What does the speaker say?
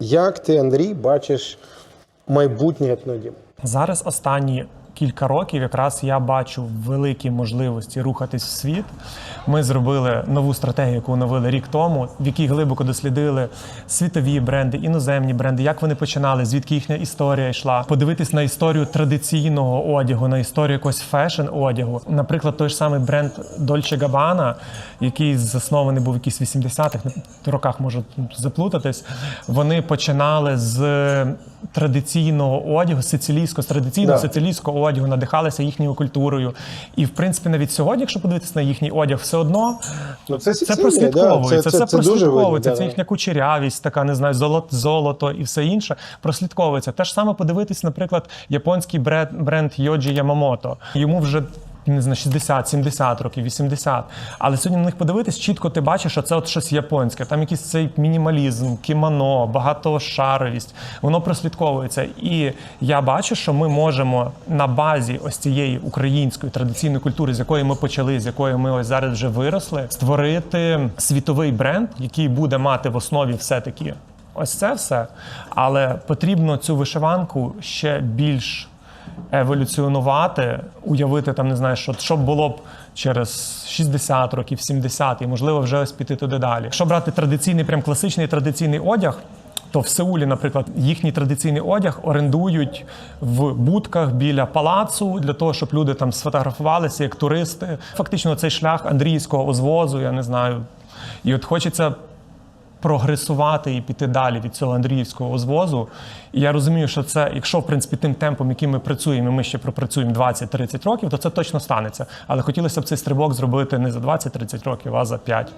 Як ти, Андрій, бачиш майбутнє етнодім? Зараз останні кілька років якраз я бачу великі можливості рухатись в світ. Ми зробили нову стратегію, яку оновили рік тому, в якій глибоко дослідили світові бренди, іноземні бренди, як вони починали, звідки їхня історія йшла. Подивитись на історію традиційного одягу, на історію якогось фешн одягу. Наприклад, той ж самий бренд Dolce Gabbana, який заснований був в якісь 80-х роках, можу заплутатись. Вони починали з традиційного одягу, сицилійського, з традиційного Да. сицилійського одягу, надихалися їхньою культурою. І в принципі, навіть сьогодні, якщо подивитися на їхній одяг, все одно Ну, це це прослідковується. Це, це- це- це прослідковується. Це їхня кучерявість, така не знаю, золото, золото і все інше прослідковується. Те ж саме подивитись, наприклад, японський бренд, бренд Йоджі Ямамото. Йому вже. Не знаю, 60, 70 років, 80. Але сьогодні на них подивитись, чітко ти бачиш, що це от щось японське. Там якийсь цей мінімалізм, кімоно, багатошаровість. Воно прослідковується. І я бачу, що ми можемо на базі ось цієї української традиційної культури, з якої ми почали, з якої ми ось зараз вже виросли, створити світовий бренд, який буде мати в основі все-таки ось це все. Але потрібно цю вишиванку ще більш еволюціонувати, уявити там, не знаю, що, що було б через 60 років, 70, і можливо вже ось піти туди далі. Якщо брати традиційний, прям класичний традиційний одяг. То в Сеулі, наприклад, їхній традиційний одяг орендують в будках біля палацу для того, щоб люди там сфотографувалися як туристи. Фактично, цей шлях андрійського озвозу, я не знаю. І от хочеться прогресувати і піти далі від цього андріївського озвозу. І я розумію, що це, якщо в принципі тим темпом, яким ми працюємо, ми ще пропрацюємо 20-30 років, то це точно станеться. Але хотілося б цей стрибок зробити не за 20-30 років, а за 5.